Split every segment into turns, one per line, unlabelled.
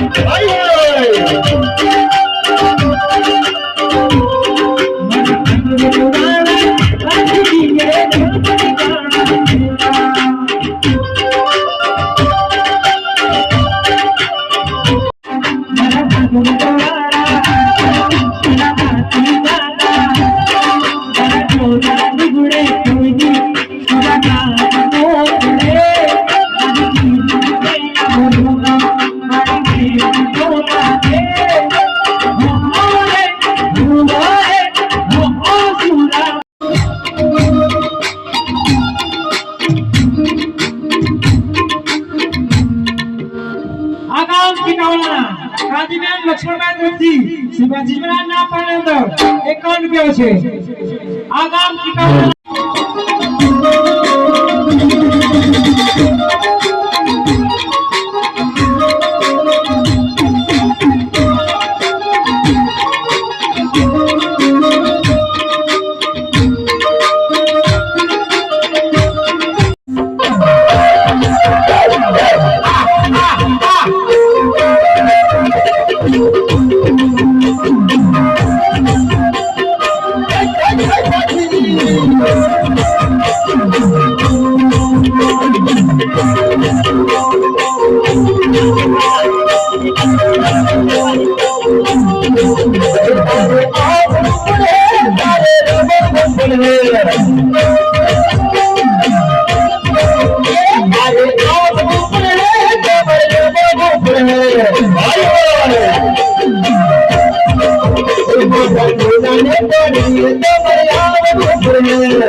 આ તરફથી શિવાજી મહારાજના પણ અંદર એકાવન રૂપિયા છે. આ ગામ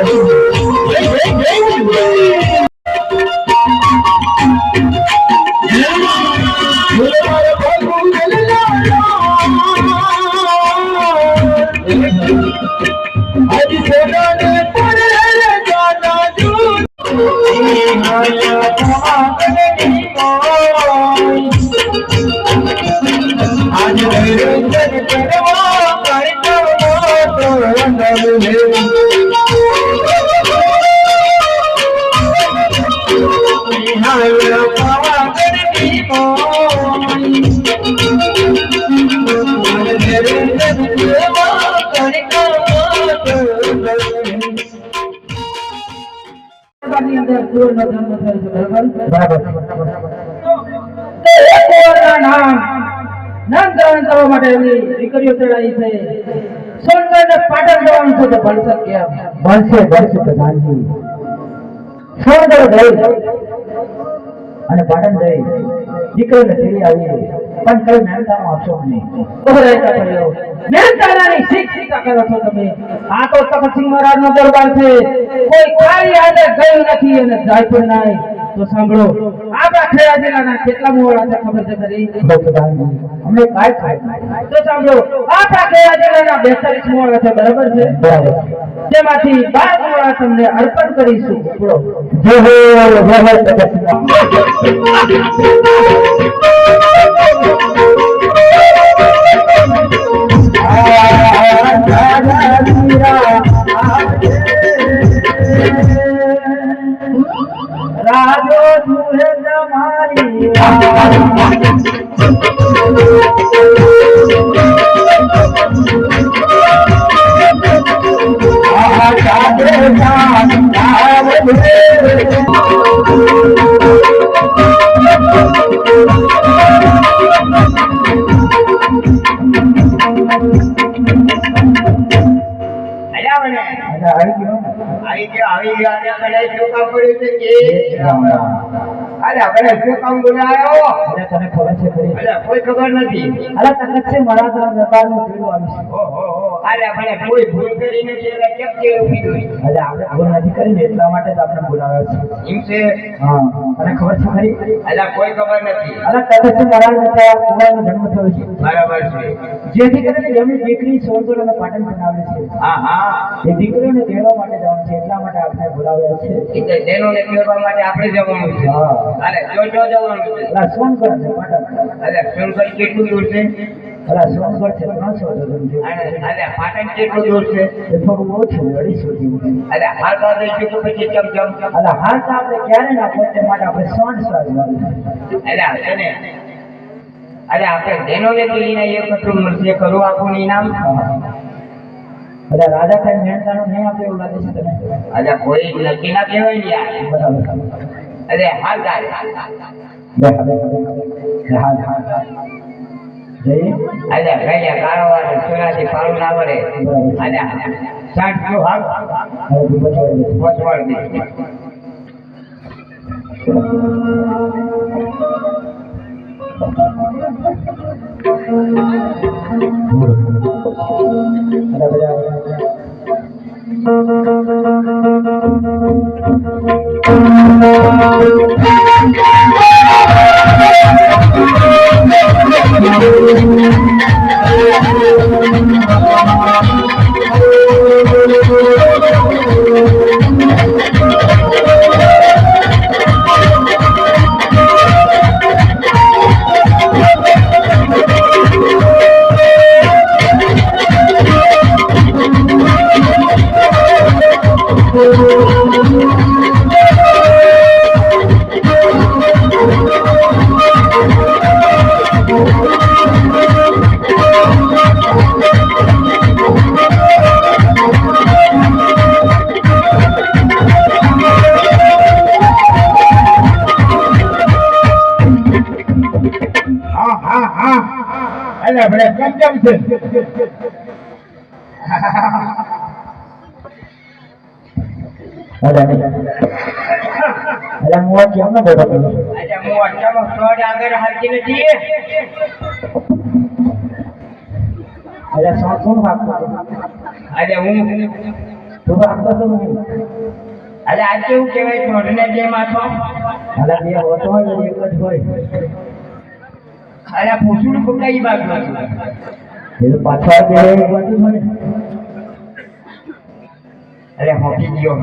ની અંદર કુંવરનો જન્મ થયો પાટણ
અને પાટણ જઈ દીકરીને તેડી આવી પણ કઈ મહેનતાનો આપશો નહીં.
બહરાય કાપડ્યો મહેનતાની શીખ કરો છો તમે. આ તો મહારાજ મહારાજનો દરબાર છે. કોઈ ખાલી હાથે ગયું નથી અને જાય પણ નાય તો સાંભળો આપણા ખેડા જિલ્લાના કેટલા મોવાળા છે ખબર છે ખરી
અમને કાંઈ થાય
તો સાંભળો આપણા ખેડા જિલ્લાના બેતાલીસ મોવાળા છે બરાબર છે?
બરાબર.
તેમાંથી બાર મોવાળા તમને અર્પણ કરીશું. બોલો.
જય હો જય હો પ્રગતિમાં.
રાજો તુહે તમારી
અલ્યા પેલા શું કામ
રામ રામ.
અરે
તને ખબર છે
કોઈ ખબર નથી.
અરે તને છે મારા તો દરબારનું પીળું આવી છે.
ઓહો. અરે આપણે કોઈ ભૂલ કરી એટલે કેમ કે ઊભી જોઈ
અરે આપણે ભૂલ નથી કરી એટલા માટે જ આપણે બોલાવ્યા છે
એમ છે?
હા તને ખબર છે ખરી?
અલા કોઈ ખબર નથી.
અરે તને છે? મારા ત્યાં કુમારનો જન્મ થયો છે.
બરાબર છે.
જેથી કરીને એમની દીકરી સોનગઢ પાટણ બનાવે છે.
હા હા.
એ દીકરીઓને તેડવા માટે જવાનું છે એટલા માટે આપણે બોલાવ્યા છે
એટલે તેનો ને માટે આપણે જવાનું છે.
હા.
અરે જો જો જવાનું છે.
અલા અને પાટણ.
અરે કેટલું દૂર છે?
અલા સોનગઢ છે જોડન છે.
અને અરે પાટણ કેટલું દૂર છે.
એ થોડું ઓછું અઢીસો જેવું
અરે હાલ દઈશું તો પછી ચમ ચમ.
અલા હાલ તો આપણે ક્યારે ના પહોંચે માટે આપણે સોન સ્વાદ વાળું
અરે છે ને અરે આપણે કેળીના એક કટોર મળશે ખરું આપણું ઇનામ
એટલે રાજા સાહેબ મહેનતાનું નહીં આપે એવું લાગે છે તને
અરે કોઈ નક્કી ના કહેવાય યાર.
બરાબર.
અરે હાલ તારે
હાલ હાલ હાલ હા
અરે ગયા કારોબાર સુનાથી પાડું ના વળે. અરે સાઠ
હવે. દે
પહોંચવાડ દે
અરે બધા
કેમ છે?
અરે અરે હું આ કેમ ના બેઠો છું
અરે હું અચાનક સોડ આગળ હાલતી નથી?
અરે શું શું વાગતો
અરે હું
તું વાગતો હતો ને
અરે આ કેવું કહેવાય છોડને જે માથો?
અરે બે હોતો હોય એક જ હોય.
અરે પૂછડું કઈ બાજુ હતું
એ તો પાછો હોય
અરે હોકી ગયો.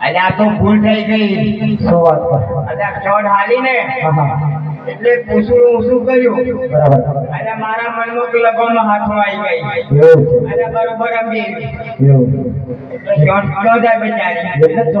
અરે આ તો ભૂલ થઈ ગઈ.
શું વાત? અને
અરે આ છોડ હાલીને
હા હા.
એટલે પૂછડું ઊંચું કર્યું.
બરાબર.
અરે મારા મનમાં કે લગનમાં હાથમાં આવી ગઈ. અને બરોબર અંબી
એવું
તો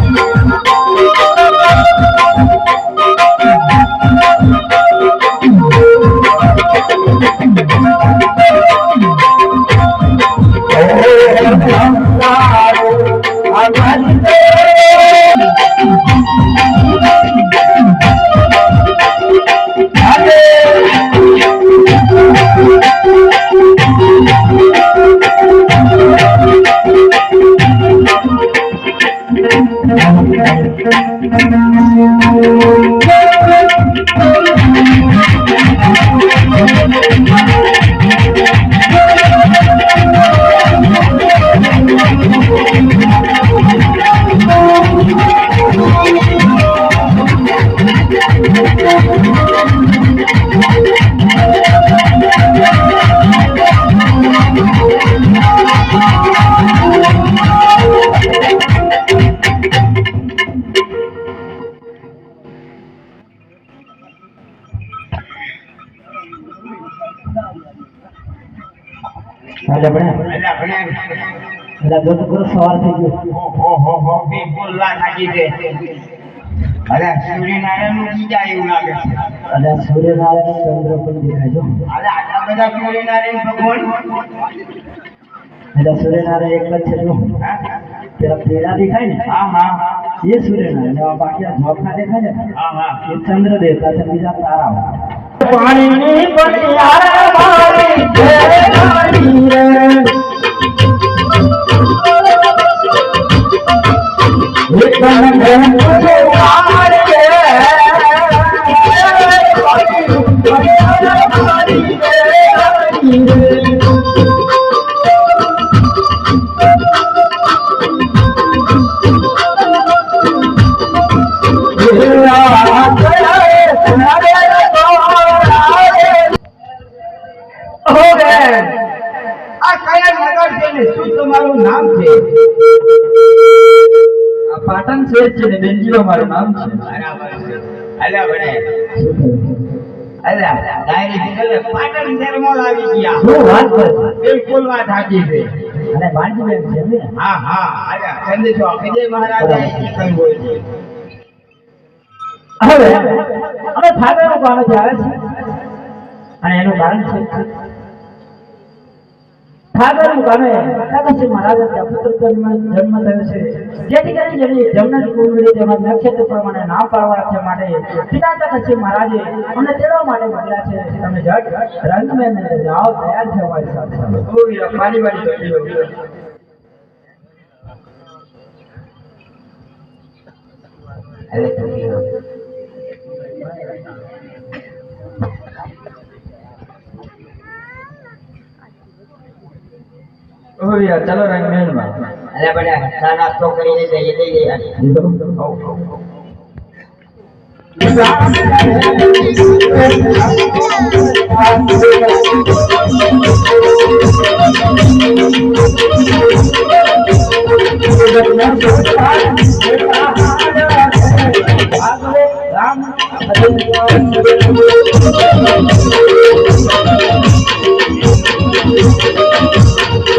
જાય બિચારી
એટલે જ ચોખવટ કરું. આજે આપણે
અરે આપણે
એટલે જો તો પૂરો સવાર થઈ ગયો.
હો હો હો બિલકુલ વાત સાચી છે અરે સૂર્યનારાયણનું બીજા એવું લાગે છે.
અને સૂર્યનારાયણ ચંદ્ર પણ દેખાય છે
અરે આટલા બધા સૂર્યનારાયણ ભગવાન.
એટલે સૂર્યનારાયણ એક જ છે જો. પેલા પેલા દેખાય ને?
હા હા.
એ સૂર્યનારાયણ. બાકી આ ઝોપડા દેખાય ને?
હા હા.
એ ચંદ્ર દેવતા છે બીજા તારા
પાણીની પટિયાર મારી છે
મારું નામ છે.
બરાબર છે અલ્યા ભણે અલ્યા ડાયરી નીકળે પાટણ શહેરમાં આવી ગયા.
શું વાત છે?
બિલકુલ વાત સાચી છે.
અને બાંધીબેન છે ને?
હા હા અલ્યા સંદેશો વિજય મહારાજા. એ કહ્યું છે.
હવે અમે ઠાકરનું ગામેથી આવ્યા અને એનું કારણ છે ઠાકરનું ગામે દાદાશ્રી મહારાજ પુત્ર જન્મ જન્મ થયો છે. જેથી કરીને જેની જમનક કુંડળી તેમજ નક્ષત્ર પ્રમાણે નામ પાડવા છે માટે પિતા મહારાજે અમને તેડવા માટે મોકલ્યા છે. તમે જટ રંગમેન જાઓ તૈયાર છે અમારી સાથે.
ઓ પાણી વાળી તો પીવો અરે તો પીવો
ઓ યાર ચાલો રંગમેનમાં
અરે બધા ચા નાસ્તો કરીને જઈએ લઈ જઈએ
અરે ઉતર શું શું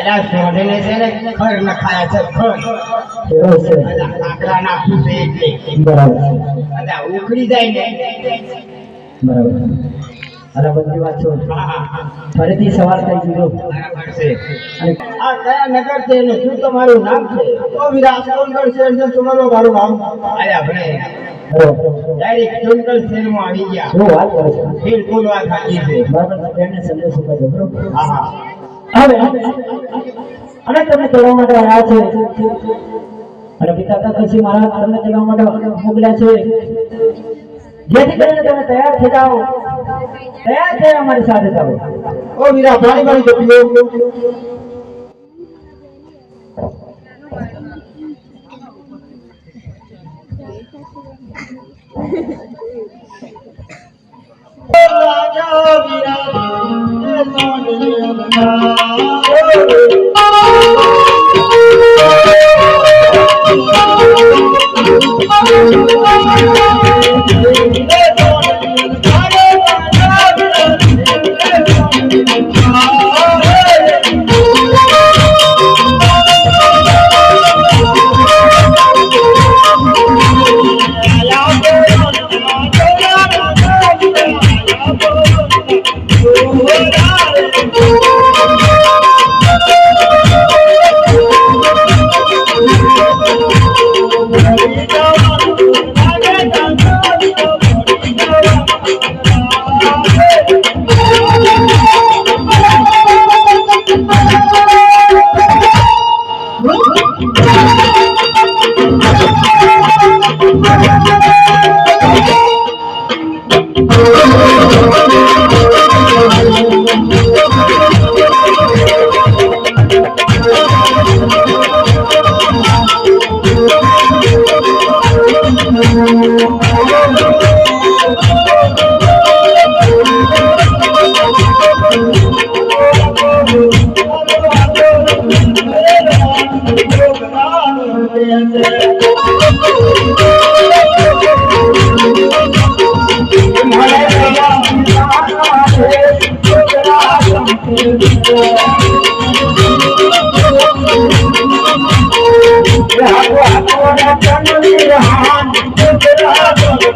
અલ્યા સોઢીને છે ને ખર નખાયા છે ખર
કેવો છે.
અલ્યા નાખું છે એટલે.
બરાબર
અલ્યા ઉખડી જાય ને.
બરાબર અરે બધી વાત છો.
હા, હા, હા.
ફરીથી સવાર થઈ ગયો
બરાબર છે. આ કયા નગર છે ને? શું તમારું નામ છે? તો વિરાજ છે તમારું મારું નામ. અલ્યા ભણે
બરાબર.
ડાયરેક્ટ આવી ગયા.
શું વાત કરો છો?
બિલકુલ વાત સાચી છે.
બરાબર બેનને સંદેશો કરજો બરોબર?
હા હા.
હવે અને તમે ચડવા માટે આવ્યા છે. અને પિતા તકસી મહારાજ તમને ચડવા માટે મોકલ્યા છે. જેથી કરીને તમે તૈયાર થઈ જાઓ. તૈયાર થઈ અમારી સાથે જાઓ.
ઓ વીરા પાણી પાણી તો પીવો
Thank you.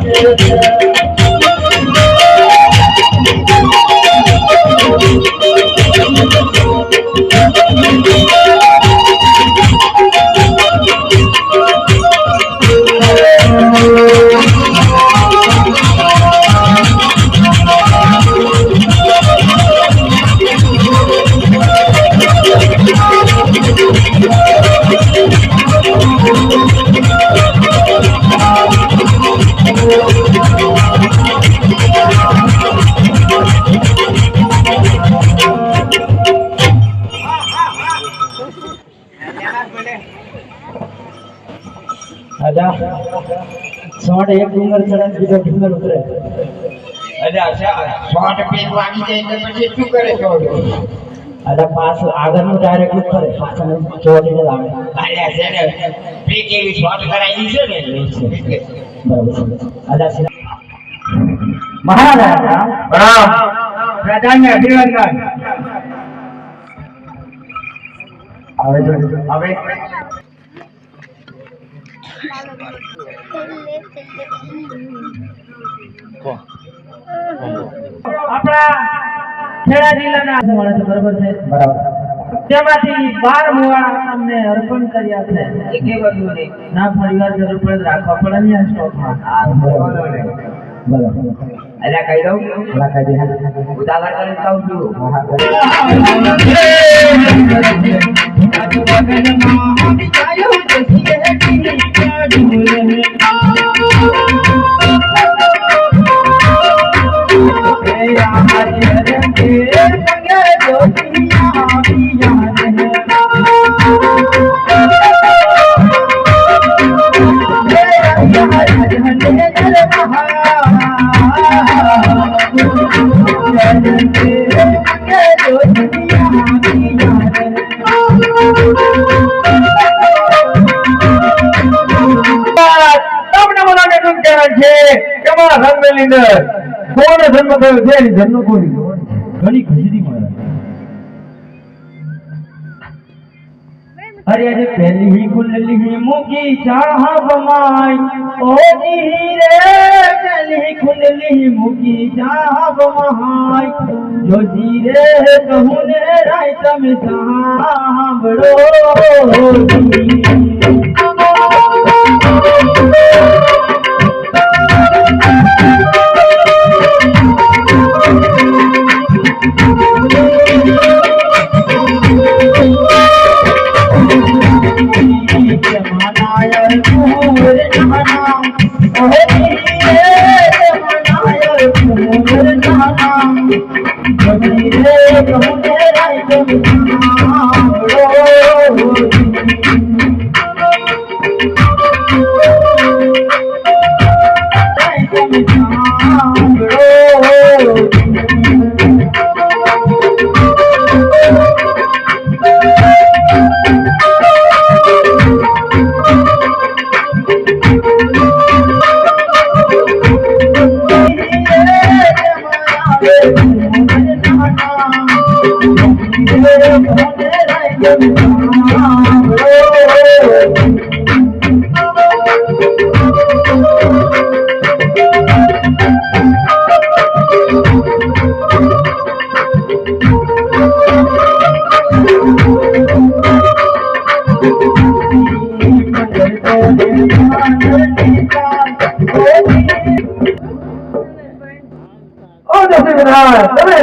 Yeah.
માટે એક ડુંગર ચડે બીજો ડુંગર ઉતરે.
અજા શોર્ટ પેટ વાગી જાય એટલે પછી શું કરે છોડ
અજા પાસ આગળનું ડાયરેક્ટ ઉતરે પાછળનું ચોટીને જ આવે
અલ્યા છે ને પેક એવી કરાવી છે ને?
બરાબર સિરા મહારાજા
અભિનંદન.
હવે
હવે
આપણા ખેડા જિલ્લાના મળે છે બરોબર. છે
બરાબર
તેમાંથી બાર મુવાણા તમને અર્પણ કર્યા છે એ ના પરિવાર જરૂર પડે રાખવા પડે ને આ સ્ટોકમાં
બરાબર
અલ્યા કહી દઉં
લખાઈ દે
ઉદાહરણ કરીને કહું છું
તમને જન્મની અંદર કોનો જન્મ થયો છે જન્મ કોની? ઘણી મળે અરે આજે પહેલી હી કુલલી હી મૂકી ચાહબ માઈ ઓ જી પહેલી હી કુલલી હી મૂકી ચાહબ માઈ જો જી રે ને રાય તમે સાંભળો.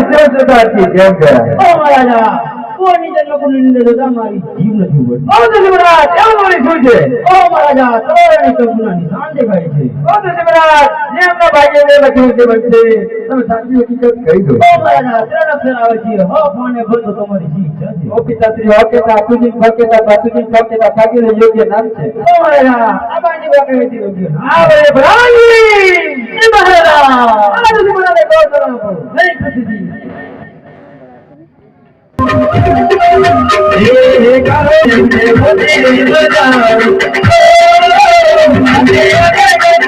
વિરાટ તમે સેવ સરદારજી કેમ કહેવાય ઓ મહારાજા કોની જન્મ કોની નિંદે તો તમારી જીવ નથી ઉડતી ઓ દસી વિરાટ એવું બોલી શું છે ઓ મહારાજા તમારી તો ગુનાની શાન દેખાય છે ઓ દસી વિરાટ જે એમના ભાઈએ લખ્યું છે બનશે તમે સાચી હકીકત કહી દો આવે છે હ ફાને ભર તમારી જીવ છે ઓ પિતાશ્રી હોકેતા તુજી ફકેતા બાતુજી ફકેતા ફાગીને યોગ્ય નામ છે ઓ મહારાજા આ બાંધી વાકે યોગ્ય નામ આ વે એ મહારાજા આ દસી વિરાટે કહો કરો નહીં ખુશીજી